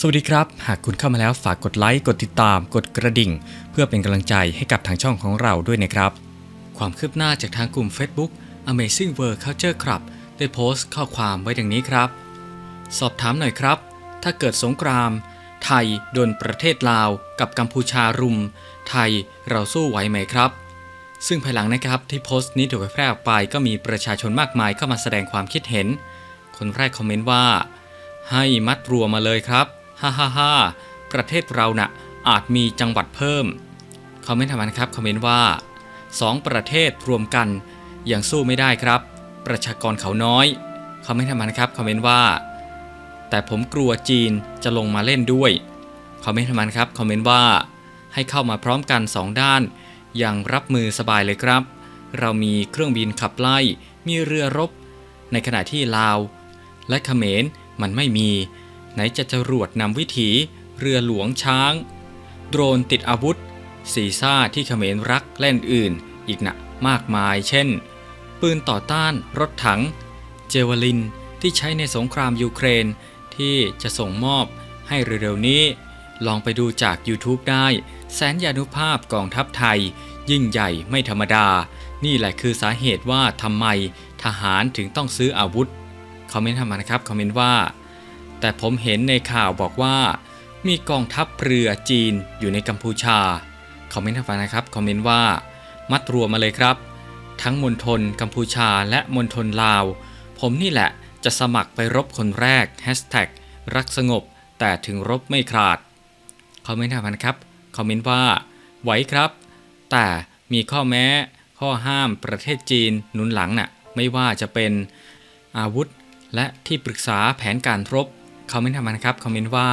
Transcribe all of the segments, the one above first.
สวัสดีครับ หากคุณเข้ามาแล้วฝากกดไลค์กดติดตาม กดกระดิ่ง เพื่อเป็นกำลังใจให้กับทางช่องของเราด้วยนะครับ ความคืบหน้าจากทางกลุ่ม Facebook Amazing World Culture Club ได้โพสต์ข้อความไว้ดังนี้ครับ สอบถามหน่อยครับ ถ้าเกิดสงคราม ไทยโดนประเทศลาว กับกัมพูชารุม ไทยเราสู้ไหวไหมครับ ซึ่งภายหลังนะครับที่โพสต์นี้ถูกเผยแพร่ออกไปก็มีประชาชนมากมายเข้ามาแสดงความคิดเห็น คนแรกคอมเมนต์ว่า ให้มัดรัวมาเลยครับ ฮ่าฮ่าฮ่าประเทศเราน่ะอาจมีจังหวัดเพิ่ม คอมเมนต์ถัดมนะครับ คอมเมนต์ว่าสองประเทศรวมกันยังสู้ไม่ได้ครับ ประชากรเขาน้อย คอมเมนต์ถัดมนะครับ คอมเมนต์ว่า แต่ผมกลัวจีนจะลงมาเล่นด้วย คอมเมนต์ถัดมนะครับ คอมเมนต์ว่า ให้เข้ามาพร้อมกัน 2 ด้าน อยังรับมือสบายเลยครับ เรามีเครื่องบินขับไล่ มีเรือรบ ในขณะที่ลาว และเขมรมันไม่มี ไหนจะจรวดนำวิถีเรือหลวงช้าง โดรนติดอาวุธสีซ่าที่เขมรรักเล่นอื่น อีกนะมากมาย เช่น ปืนต่อต้านรถถัง เจวลินที่ใช้ในสงครามยูเครนที่จะส่งมอบให้เร็วๆนี้ ลองไปดูจาก YouTube ได้ แสนยานุภาพกองทัพไทย ยิ่งใหญ่ไม่ธรรมดา นี่แหละคือสาเหตุว่าทำไมทหารถึงต้องซื้ออาวุธ คอมเมนต์ทำมานะครับ คอมเมนต์ว่า แต่ผมเห็นในข่าวบอกว่า มีกองทัพเรือจีนอยู่ในกัมพูชา คอมเมนต์ทำมานะครับ คอมเมนต์ว่า มัดรวมมาเลยครับ ทั้งมณฑลกัมพูชาและมณฑลลาว ผมนี่แหละจะสมัครไปรบคนแรกแฮชแท็กรักสงบ แต่ถึงรบไม่ขาด คอมเมนต์ถัดมานะครับ คอมเมนต์ว่า ไหวครับ แต่มีข้อแม้ ข้อห้ามประเทศจีนหนุนหลังน่ะ ไม่ว่าจะเป็นอาวุธและที่ปรึกษาแผนการรบ คอมเมนต์ถัดมานะครับคอมเมนต์ว่า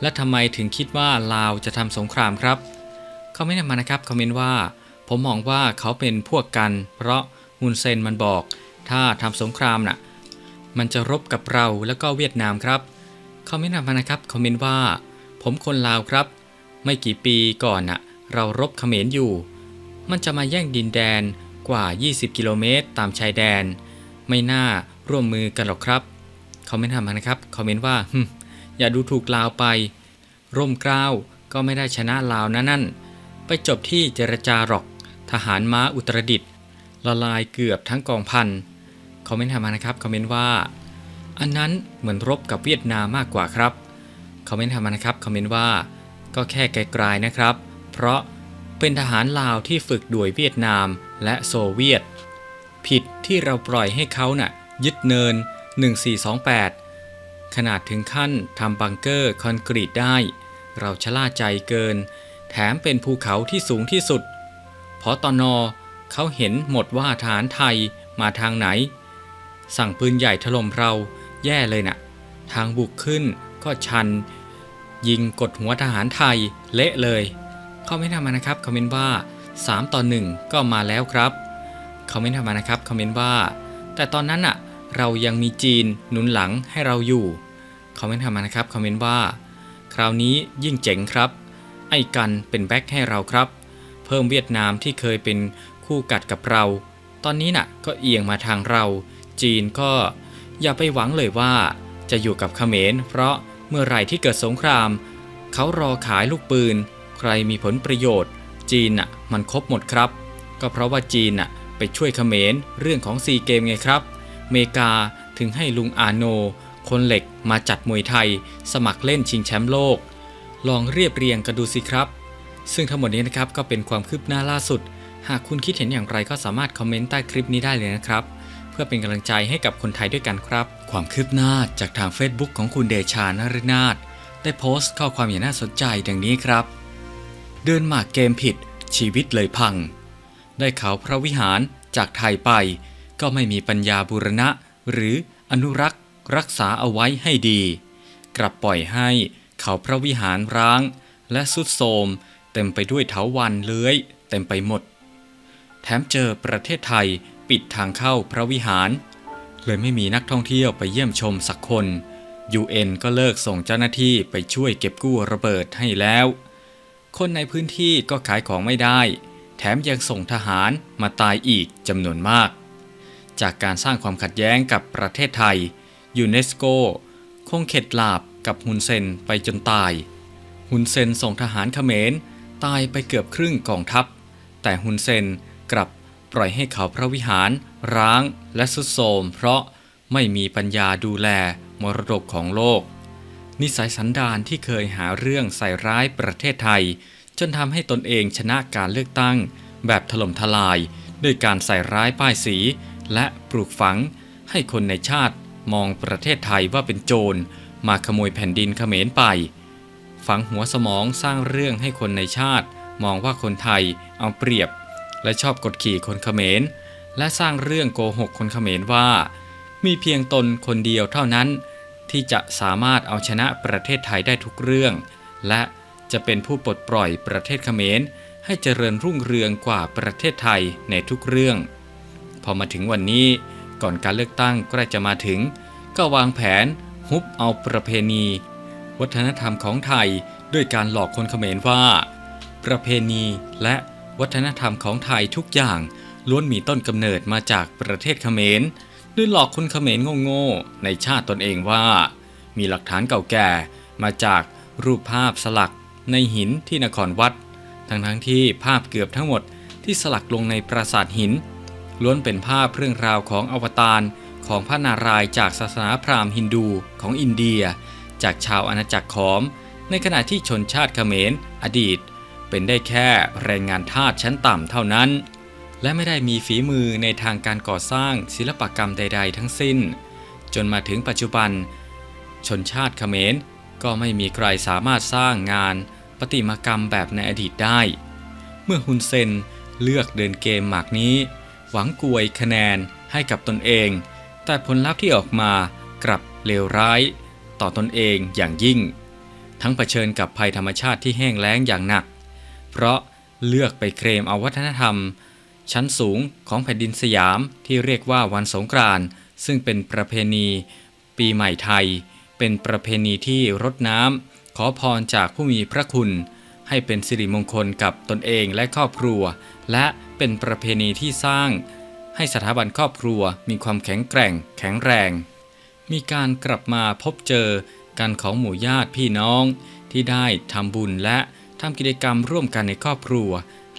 และทำไมถึงคิดว่าลาวจะทำสงครามครับคอมเมนต์ถัดมานะครับคอมเมนต์ว่า ผมมองว่าเขาเป็นพวกกัน เพราะฮุนเซนมันบอก ถ้าทำสงครามน่ะมันจะรบกับเราแล้วก็เวียดนามครับคอมเมนต์ถัดมานะครับคอมเมนต์ว่า ผมคนลาวครับ ไม่กี่ปีก่อนน่ะเรารบเขมรอยู่ มันจะมาแย่งดินแดนกว่า 20 กิโลเมตรตามชายแดน ไม่น่าร่วมมือกันหรอกครับ คอมเมนต์ถัดมานะครับ คอมเมนต์ว่า อย่าดูถูกลาวไป ร่มเกล้าวก็ไม่ได้ชนะลาวนะนั่น ไปจบที่เจรจาหรอก ทหารม้าอุตรดิตละลายเกือบทั้งกองพัน คอมเมนต์ถัดมานะครับ คอมเมนต์ว่า อันนั้นเหมือนรบกับเวียดนามมากกว่าครับ คอมเมนต์ถัดมานะครับ คอมเมนต์ว่า ก็แค่ไกลๆนะครับ เพราะเป็นทหารลาวที่ฝึกด้วยเวียดนามและโซเวียต ผิดที่เราปล่อยให้เขาน่ะยึดเนิน 1428 ขนาดถึงขั้นทำบังเกอร์คอนกรีตได้ เราชะล่าใจเกิน แถมเป็นภูเขาที่สูงที่สุดพอตอนอเขาเห็นหมดว่าทหารไทยมาทางไหน สั่งปืนใหญ่ถล่มเราแย่เลยน่ะ ทางบุกขึ้นก็ชัน ยิงกดหัวทหารไทยเละเลยคอมเมนต์ทำมานะครับคอมเมนต์ว่า 3 ต่อ 1 ก็มาแล้วครับคอมเมนต์ทำมานะครับคอมเมนต์ว่า แต่ตอนนั้นอะ เรายังมีจีนหนุนหลังให้เราอยู่ คอมเมนต์ทำมานะครับ คอมเมนต์ว่า คราวนี้ยิ่งเจ๋งครับ ไอ้กันเป็นแบ็คให้เราครับ เพิ่มเวียดนามที่เคยเป็นคู่กัดกับเรา ตอนนี้น่ะก็เอียงมาทางเรา จีนก็อย่าไปหวังเลยว่า จะอยู่กับเขมร เพราะเมื่อไหร่ที่เกิดสงคราม เขารอขายลูกปืน ใครมีผลประโยชน์ จีนน่ะมันครบหมดครับ ก็เพราะว่าจีนน่ะไปช่วยเขมรเรื่องของซีเกมไงครับ เมกาถึงให้ลุงอาโน คนเหล็กมาจัดมวยไทย สมัครเล่นชิงแชมป์โลก ลองเรียบเรียงกันดูสิครับ ซึ่งทั้งหมดนี้นะครับก็เป็นความคืบหน้าล่าสุด หากคุณคิดเห็นอย่างไรก็สามารถคอมเมนต์ใต้คลิปนี้ได้เลยนะครับ เพื่อเป็นกำลังใจให้กับคนไทยด้วยกันครับ ความคืบหน้าจากทาง Facebook ของคุณเดชานฤนาถได้โพสต์ข้อความอย่างน่าสนใจดังนี้ครับ เดินหมากเกมผิด ชีวิตเลยพัง ได้เขาพระวิหารจากไทยไป ก็ไม่มีปัญญาบูรณะ หรืออนุรักษ์ รักษาเอาไว้ให้ดี กลับปล่อยให้เขาพระวิหารร้าง และสุดโทมเต็มไปด้วยเถาวันเลื้อย เต็มไปหมด แถมเจอประเทศไทยปิดทางเข้าพระวิหาร เลยไม่มีนักท่องเที่ยวไปเยี่ยมชมสักคน UN ก็เลิกส่งเจ้าหน้าที่ไปช่วยเก็บกู้ระเบิดให้แล้ว คนในพื้นที่ก็ขายของไม่ได้ แถมยังส่งทหารมาตายอีกจำนวนมาก จากการสร้างความขัดแย้งกับประเทศไทย ยูเนสโกคงเข็ดหลาบกับฮุนเซนไปจนตาย ฮุนเซนส่งทหารเขมรตายไปเกือบครึ่งกองทัพ แต่ฮุนเซนกลับปล่อยให้เขาพระวิหาร ร้างและสุดโทรมเพราะไม่มีปัญญาดูแลมรดกของโลก นิสัยสันดานที่เคยหาเรื่องใส่ร้ายประเทศไทย จนทำให้ตนเองชนะการเลือกตั้ง แบบถล่มทลาย ด้วยการใส่ร้ายป้ายสี และปลูกฝังให้คนในชาติมองประเทศไทยว่าเป็นโจรมาขโมยแผ่นดินเขมรไป ฝังหัวสมองสร้างเรื่องให้คนในชาติ มองว่าคนไทยเอาเปรียบ และชอบกดขี่คนเขมร และสร้างเรื่องโกหกคนเขมรว่า มีเพียงตนคนเดียวเท่านั้น ที่จะสามารถเอาชนะประเทศไทยได้ทุกเรื่อง และจะเป็นผู้ปลดปล่อยประเทศเขมรให้เจริญรุ่งเรืองกว่าประเทศไทยในทุกเรื่อง พอมาถึงวันนี้ก่อนการเลือกตั้งใกล้จะมาถึง ก็วางแผนฮุบเอาประเพณี วัฒนธรรมของไทยด้วยการหลอกคนเขมรว่า ประเพณีและวัฒนธรรมของไทยทุกอย่างล้วนมีต้นกำเนิดมาจากประเทศเขมรด้วยหลอกคนเขมรโง่ๆในชาติตนเองว่า มีหลักฐานเก่าแก่มาจากรูปภาพสลักในหินที่นครวัด ทั้งทั้งที่ภาพเกือบทั้งหมดที่สลักลงในปราสาทหิน ล้วนเป็นภาพเรื่องราวของอวตารของพระนารายณ์จากศาสนาพราหมณ์ฮินดูของอินเดีย จากชาวอาณาจักรขอม ในขณะที่ชนชาติเขมร อดีต เป็นได้แค่แรงงานทาสชั้นต่ำเท่านั้น และไม่ได้มีฝีมือในทางการก่อสร้างศิลปกรรมใด ๆ ทั้งสิ้น จนมาถึงปัจจุบัน ชนชาติเขมรก็ไม่มีใครสามารถสร้างงานประติมากรรมแบบในอดีตได้ เมื่อฮุนเซนเลือกเดินเกมหมากนี้ หวังกวยคะแนนให้กับตนเอง แต่ผลลัพธ์ที่ออกมากลับเลวร้าย ต่อตนเองอย่างยิ่ง ทั้งเผชิญกับภัยธรรมชาติที่แห้งแล้งอย่างหนัก เพราะเลือกไปเคลมเอาวัฒนธรรม ชั้นสูงของแผ่นดินสยามที่เรียกว่าวันสงกรานต์ซึ่งเป็นประเพณี ปีใหม่ไทย เป็นประเพณีที่รดน้ำขอพรจากผู้มีพระคุณ ให้เป็นสิริมงคลกับตนเองและครอบครัว และเป็นประเพณีที่สร้าง ให้สถาบันครอบครัวมีความแข็งแกร่ง แข็งแรง มีการกลับมาพบเจอกันของหมู่ญาติพี่น้อง ที่ได้ทำบุญและทำกิจกรรมร่วมกันในครอบครัว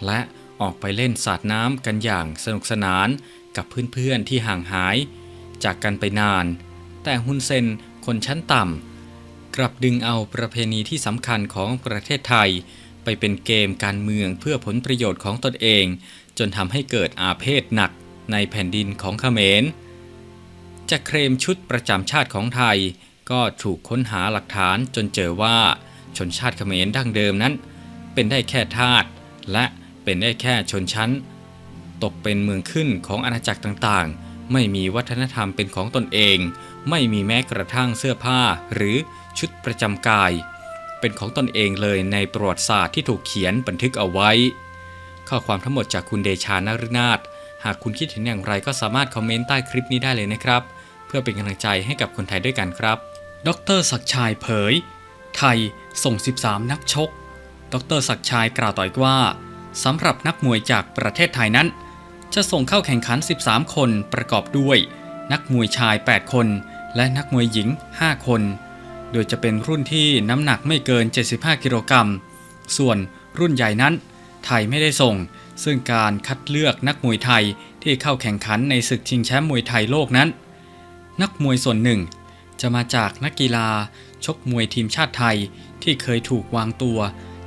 และออกไปเล่นสาดน้ำกันอย่างสนุกสนานกับเพื่อนๆที่ห่างหาย จากกันไปนาน แต่ฮุนเซนคนชั้นต่ำกลับดึงเอาประเพณีที่สำคัญของประเทศไทย ไปเป็นเกมการเมืองเพื่อผลประโยชน์ของตนเอง จนทำให้เกิดอาเพศหนักในแผ่นดินของเขมรจะเคลมชุดประจำชาติของไทย ก็ถูกค้นหาหลักฐานจนเจอว่าชนชาติเขมรดั้งเดิมนั้น เป็นได้แค่ทาสและเป็นได้แค่ชนชั้น ตกเป็นเมืองขึ้นของอาณาจักรต่างๆ ไม่มีวัฒนธรรมเป็นของตนเอง ไม่มีแม้กระทั่งเสื้อผ้าหรือชุดประจำกาย เป็นของตนเองเลยในประวัติศาสตร์ที่ถูกเขียนบันทึกเอาไว้ ข้อความทั้งหมดจากคุณเดชานฤนาถหากคุณคิดเห็นอย่างไรก็สามารถคอมเมนต์ใต้คลิปนี้ได้เลยนะครับ เพื่อเป็นกำลังใจให้กับคนไทยด้วยกันครับ ดรศักชัยเผย ไทยส่ง 13 นักชก ดรศักชัยกล่าวต่ออีกว่าสำหรับนักมวยจากประเทศไทยนั้น จะส่งเข้าแข่งขัน 13 คนประกอบด้วย นักมวยชาย 8 คน และนักมวยหญิง 5 คน โดยจะเป็นรุ่นที่น้ำหนักไม่เกิน 75 กิโลกรัม ส่วนรุ่นใหญ่นั้น ไทยไม่ได้ส่ง ซึ่งการคัดเลือกนักมวยไทยที่เข้าแข่งขันในศึกชิงแชมป์มวยไทยโลกนั้น นักมวยส่วนหนึ่ง จะมาจากนักกีฬาชกมวยทีมชาติไทยที่เคยถูกวางตัว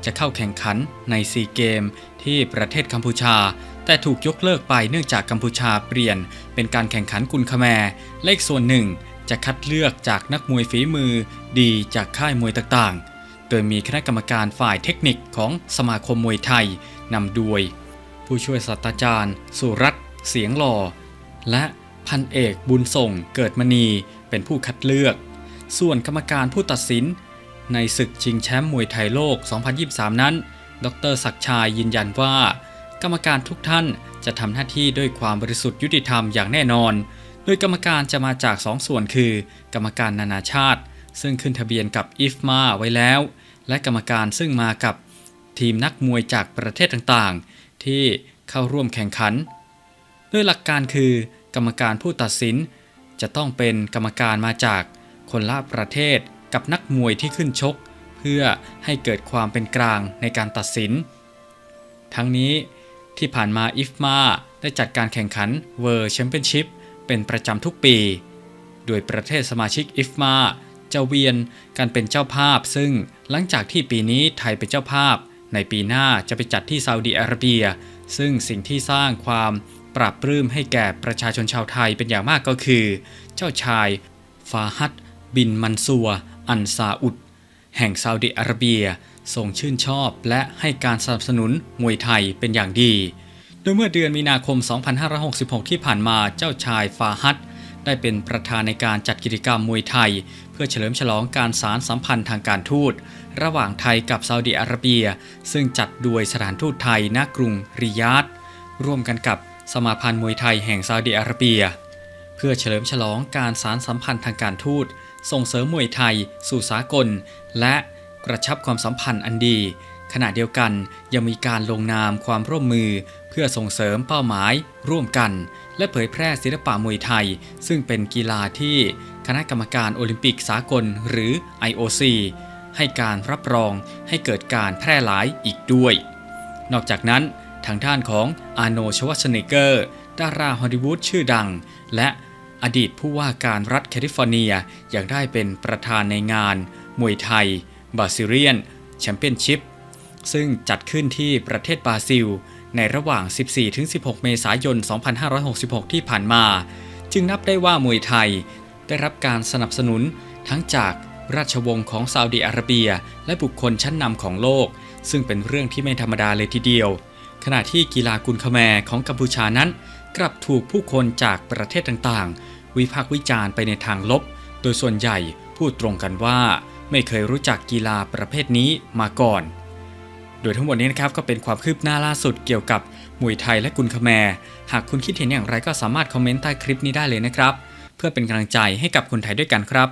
จะเข้าแข่งขันในซีเกมที่ประเทศกัมพูชา แต่ถูกยกเลิกไปเนื่องจากกัมพูชาเปลี่ยน เป็นการแข่งขันกุนคาแมร์เลขส่วนหนึ่ง จะคัดเลือกจากนักมวยฝีมือดีจากค่ายมวยต่างๆ โดยมีคณะกรรมการฝ่ายเทคนิคของสมาคมมวยไทยนำโดย ผู้ช่วยศาสตราจารย์ สุรัตน์เสียงหล่อ และพันเอกบุญส่งเกิดมณีเป็นผู้คัดเลือก ส่วนกรรมการผู้ตัดสิน ในศึกชิงแชมป์มวยไทยโลก 2023 นั้น ดรศักชายยืนยันว่า กรรมการทุกท่านจะทำหน้าที่ด้วยความบริสุทธิ์ยุติธรรมอย่างแน่นอน โดยกรรมการจะมาจาก 2 ส่วนคือ กรรมการนานาชาติ ซึ่งขึ้นทะเบียนกับอิฟมาไว้แล้ว และกรรมการซึ่งมากับทีมนักมวยจากประเทศต่างๆ ที่เข้าร่วมแข่งขัน โดยหลักการคือ กรรมการผู้ตัดสิน จะต้องเป็นกรรมการมาจากคนละประเทศกับนักมวยที่ขึ้นชก เพื่อให้เกิดความเป็นกลางในการตัดสิน ทั้งนี้ที่ผ่านมาอิฟมาได้จัดการแข่งขันเวอร์แชมเปี้ยนชิพ เป็นประจำทุกปี โดยประเทศสมาชิกอิฟมาจะเวียนกันเป็นเจ้าภาพ ซึ่งหลังจากที่ปีนี้ไทยเป็นเจ้าภาพ ในปีหน้าจะไปจัดที่ซาอุดีอาระเบีย ซึ่งสิ่งที่สร้างความปรับปลื้มให้แก่ประชาชนชาวไทยเป็นอย่างมากก็คือ เจ้าชาย ฟาฮัดบินมันซัว อันซาอุด แห่งซาอุดิอาระเบียทรงชื่นชอบและให้การสนับสนุนมวยไทยเป็นอย่างดี โดยเมื่อเดือนมีนาคม 2566 ที่ผ่านมาเจ้าชายฟาฮัดได้เป็นประธานในการจัดกิจกรรมมวยไทย เพื่อเฉลิมฉลองการสารสัมพันธ์ทางการทูต ระหว่างไทยกับซาอุดิอาระเบีย ซึ่งจัดโดยสถานทูตไทยณกรุงริยาดร่วมกันกับสมาพันธ์มวยไทยแห่งซาอุดิอาระเบีย เพื่อเฉลิมฉลองการสารสัมพันธ์ทางการทูต ส่งเสริมมวยไทย สู่สากล และกระชับความสัมพันธ์อันดี ขณะเดียวกันยังมีการลงนามความร่วมมือ เพื่อส่งเสริมเป้าหมาย ร่วมกัน และเผยแพร่ศิลปะมวยไทย ซึ่งเป็นกีฬาที่คณะกรรมการโอลิมปิกสากลหรือ IOC ให้การรับรองให้เกิดการแพร่หลายอีกด้วย นอกจากนั้นทางด้านของอาโนชวัชเนเกอร์ ดาราฮอลลีวูดชื่อดัง และอดีตผู้ว่าการรัฐแคลิฟอร์เนียยังได้เป็นประธานในงาน มวยไทยบาซิเรียน แชมเปี้ยนชิพ ซึ่งจัดขึ้นที่ประเทศบราซิล ในระหว่าง 14-16 เมษายน 2566 ที่ผ่านมา จึงนับได้ว่ามวยไทย ได้รับการสนับสนุนทั้งจากราชวงศ์ของซาอุดิอาระเบีย และบุคคลชั้นนำของโลก ซึ่งเป็นเรื่องที่ไม่ธรรมดาเลยทีเดียว ขณะที่กีฬากุนคแมของกัมพูชานั้น กลับถูกผู้คนจากประเทศต่างๆ วิพากษ์วิจารณ์ไปในทางลบ โดยส่วนใหญ่พูดตรงกันว่า ไม่เคยรู้จักกีฬาประเภทนี้มาก่อน โดยทั้งหมดนี้นะครับก็เป็นความคืบหน้าล่าสุดเกี่ยวกับมวยไทยและกุนคแมร์หากคุณคิดเห็นอย่างไรก็สามารถคอมเมนต์ใต้คลิปนี้ได้เลยนะครับ เพื่อเป็นกำลังใจให้กับคนไทยด้วยกันครับ